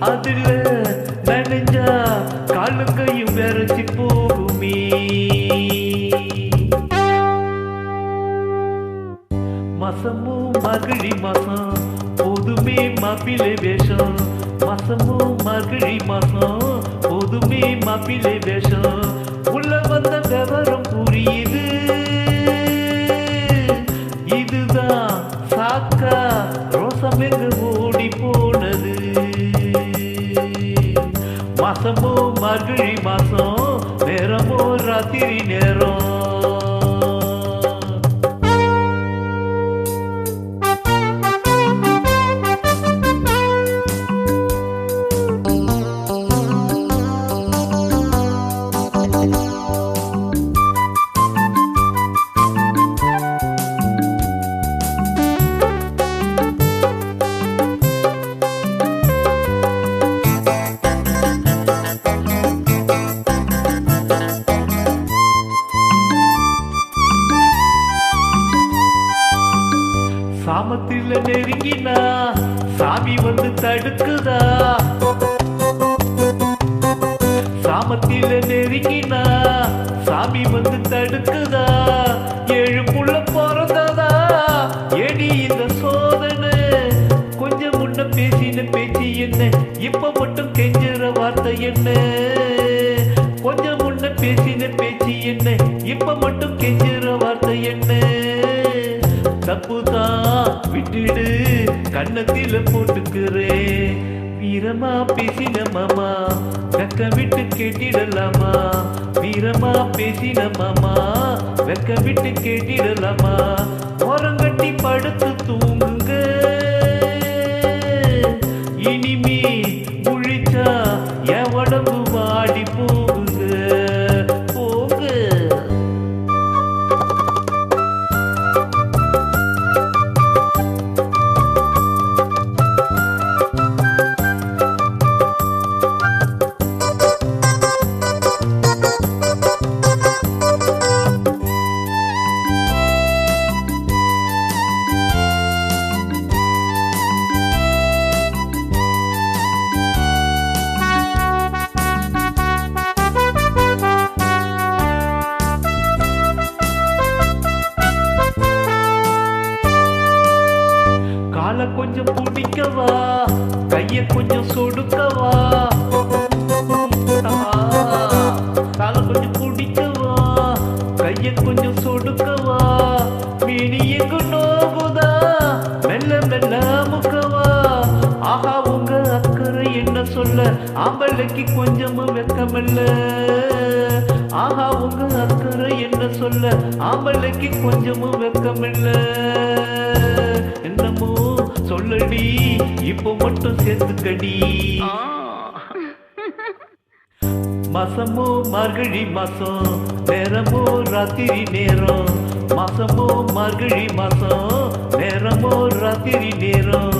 அதில் நனைஞ்சா காலுக்கையும் விரைச்சி போகுமே. மாசமும் மகிழி மசம் போதுமே மபிலை வேஷம். மாசமும் மகிழி மசம் போதுமே மபிலை வேஷம். உள்ள வந்த விவரம் புரியுது. இதுதான் சாக்கா ரோசம் எங்க ஓடி போனது. మాసమో మధురి మాసం నేరమో రాత్రి నేరం. சாமத்தில் நெருங்கினா சாமி வந்து தடுக்குதா? சாமத்தில நெருங்கினா சாமி வந்து தடுக்குதா? ஏழு புள்ள பிறந்ததா? ஏடி இந்த சோதனை? கொஞ்சம் முன்ன பேசின பேச்சு என்ன? இப்ப மட்டும் கெஞ்சுற வார்த்தை என்ன? கொஞ்சம் முன்ன பேசின பேச்சு என்ன? இப்ப மட்டும் விட்டுடு கண்ணத்தில போட்டுக்கிறே வீரமா பேசின மாமா வெக்க விட்டு கேட்டிடலாமா? வீரமா பேசின மாமா வெக்க விட்டு கேட்டிடலாமா? ஓரங்கட்டு கொஞ்சம் பிடிக்கவா? கைய கொஞ்சம் சொடுக்கவா? காலை கொஞ்சம் பிடிக்கவா? கைய கொஞ்சம் சொடுக்கவா? மீனி எங்கு நோகுதா? மெல்ல மெல்ல முக்கவா? ஆஹா உங்க அக்கறை என்ன சொல்ல? ஆம்பளைக்கு கொஞ்சமும் வெக்கமில்ல. ஆஹா உங்க அக்கறை என்ன சொல்ல? ஆம்பளைக்கு கொஞ்சமும் வெக்கமில்லை. சொல்லடி இப்போ மட்டும் சேர்த்துக்கடி மாசமோ மார்கழி மாசம் நேரமோ ராத்திரி நேரம் மாசமோ மார்கழி மாசம் நேரமோ ராத்திரி நேரம்